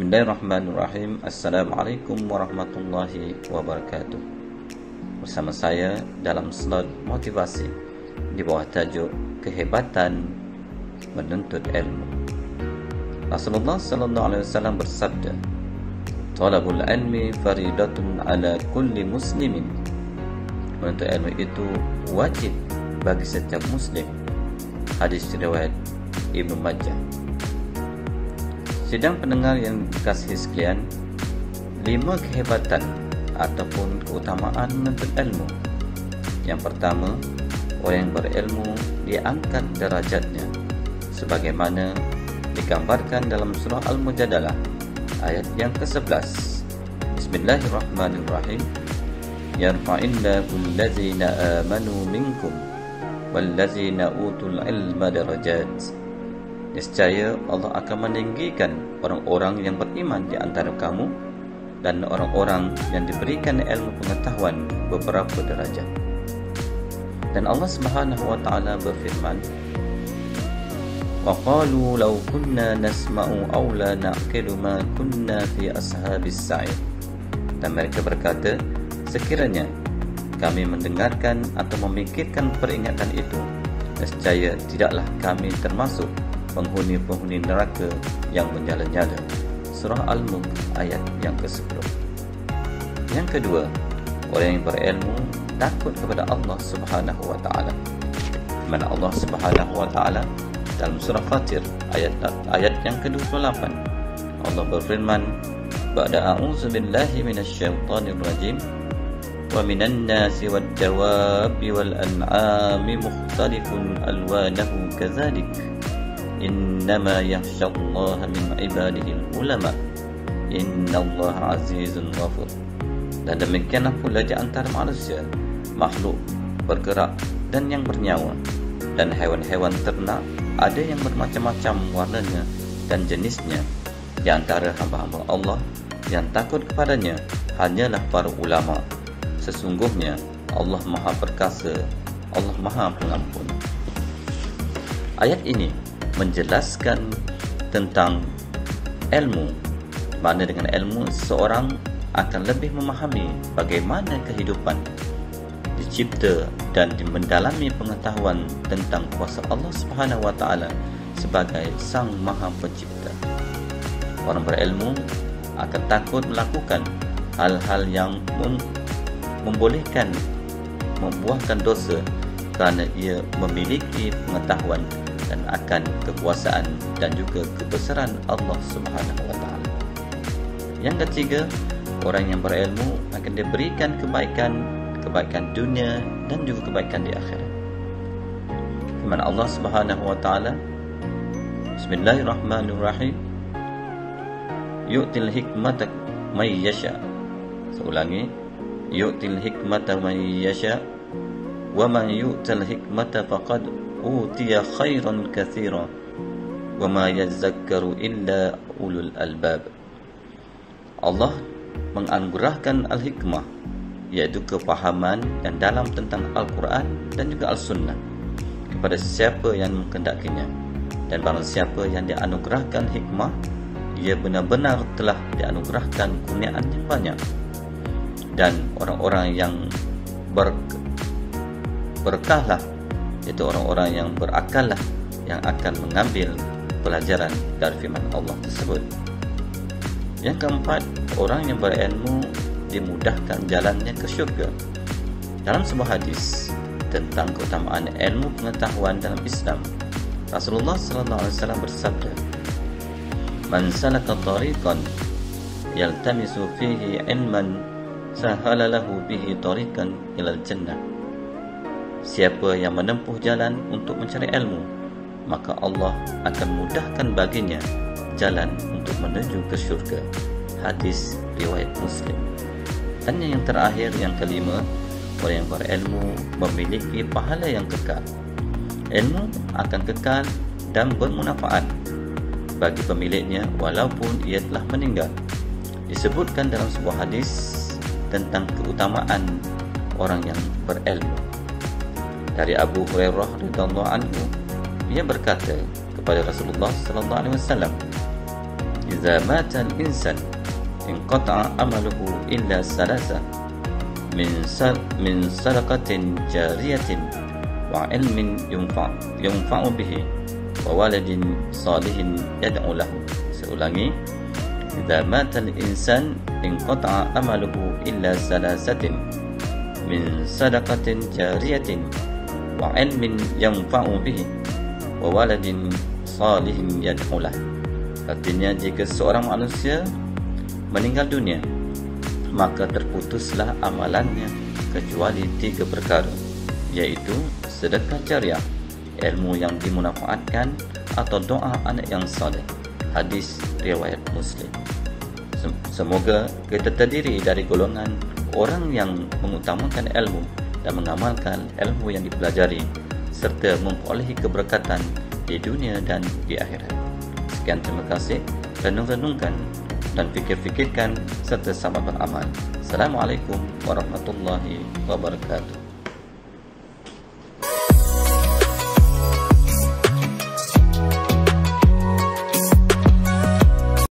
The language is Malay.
Bismillahirrahmanirrahim. Assalamualaikum warahmatullahi wabarakatuh. Bersama saya dalam slot motivasi Di bawah tajuk Kehebatan Menuntut Ilmu. Rasulullah sallallahu alaihi wasallam bersabda Talabul ilmi faridatun ala kulli muslimin. Menuntut ilmu itu wajib bagi setiap muslim. Hadis riwayat Ibnu Majah Sidang pendengar yang dikasihi sekalian, lima kehebatan ataupun keutamaan menuntut ilmu. Yang pertama, orang yang berilmu diangkat derajatnya sebagaimana digambarkan dalam surah Al-Mujadalah ayat yang ke-11. Bismillahirrahmanirrahim. Yarfa'illahu allazina amanu minkum wallazina utul ilma darajat. Nescaya Allah akan meninggikan orang-orang yang beriman di antara kamu dan orang-orang yang diberikan ilmu pengetahuan beberapa derajat. Dan Allah Subhanahu wa taala berfirman, "Wa qalu law kunna nasma'u aw la na'qilu ma kunna fi ashabis sa'ir." Dan mereka berkata, sekiranya kami mendengarkan atau memikirkan peringatan itu, nescaya tidaklah kami termasuk penghuni-penghuni neraka yang menyala-nyala. Surah Al-Mulk ayat yang ke-10. Yang kedua, orang yang berilmu takut kepada Allah Subhanahu wa taala. Mana Allah Subhanahu wa taala dalam surah Fatir ayat ayat yang ke-28 Allah berfirman Ba'da a'udzu billahi minasyaitonir rajim wad dawabi wal an'ami mukhtalifun alwanahu kadzalik إنما يخشى الله من عباده العلماء إن الله عزيز غفور dan demikianlah pula di antara manusia makhluk bergerak dan yang bernyawa dan hewan-hewan ternak ada yang bermacam-macam warnanya dan jenisnya di antara hamba-hamba Allah yang takut kepadanya hanyalah para ulama sesungguhnya Allah Maha Perkasa Allah Maha Pengampun ayat ini menjelaskan tentang ilmu. Mana dengan ilmu seorang akan lebih memahami bagaimana kehidupan dicipta dan mendalami pengetahuan tentang kuasa Allah Subhanahu wa taala sebagai sang maha pencipta. Orang berilmu akan takut melakukan hal-hal yang mem membolehkan membuahkan dosa kerana ia memiliki pengetahuan dan akan kekuasaan dan juga kebesaran Allah Subhanahu wa taala. Yang ketiga, orang yang berilmu akan diberikan kebaikan kebaikan dunia dan juga kebaikan di akhirat. Firman Allah Subhanahu wa taala Bismillahirrahmanirrahim Yu'til hikmata may yasha. Seulangi Yu'til hikmata may yasha wa man yu'tal hikmata faqad khairan kathira wa ma yazakkaru illa ulul albab Allah menganugerahkan al-hikmah iaitu kepahaman dan dalam tentang Al-Quran dan juga Al-Sunnah kepada siapa yang mengendakinya dan barang siapa yang dianugerahkan hikmah ia benar-benar telah dianugerahkan kurniaan yang banyak. Dan orang-orang yang ber berkahlah itu orang-orang yang berakal lah yang akan mengambil pelajaran dari firman Allah tersebut. Yang keempat, orang yang berilmu dimudahkan jalannya ke syurga. Dalam sebuah hadis tentang keutamaan ilmu pengetahuan dalam Islam, Rasulullah sallallahu alaihi wasallam bersabda, "Man salaka tariqan yaltamisu fihi ilman, sahala lahu bihi tariqan ila al-jannah." Siapa yang menempuh jalan untuk mencari ilmu, maka Allah akan mudahkan baginya jalan untuk menuju ke syurga. Hadis riwayat Muslim. Dan yang terakhir, yang kelima, orang yang berilmu memiliki pahala yang kekal. Ilmu akan kekal dan bermanfaat bagi pemiliknya walaupun ia telah meninggal. Disebutkan dalam sebuah hadis tentang keutamaan orang yang berilmu dari Abu Hurairah radhiyallahu anhu ia berkata kepada Rasulullah sallallahu alaihi wasallam "Idza mata al-insan inqata'a amaluhu illa salasa min sal min sadaqatin jariyatin wa ilmin yunfa yunfa'u bihi wa waladin salihin yad'u lahu" Saya ulangi "Idza mata al-insan inqata'a amaluhu illa salasatin min sadaqatin jariyatin" وعلم ينفع به وولد صالح يدعو له Artinya jika seorang manusia meninggal dunia maka terputuslah amalannya kecuali tiga perkara yaitu sedekah jariah ilmu yang dimanfaatkan atau doa anak yang saleh hadis riwayat muslim semoga kita terdiri dari golongan orang yang mengutamakan ilmu dan mengamalkan ilmu yang dipelajari serta memperolehi keberkatan di dunia dan di akhirat Sekian terima kasih. Renung-renungkan dan fikir-fikirkan serta sama beramal. Assalamualaikum warahmatullahi wabarakatuh.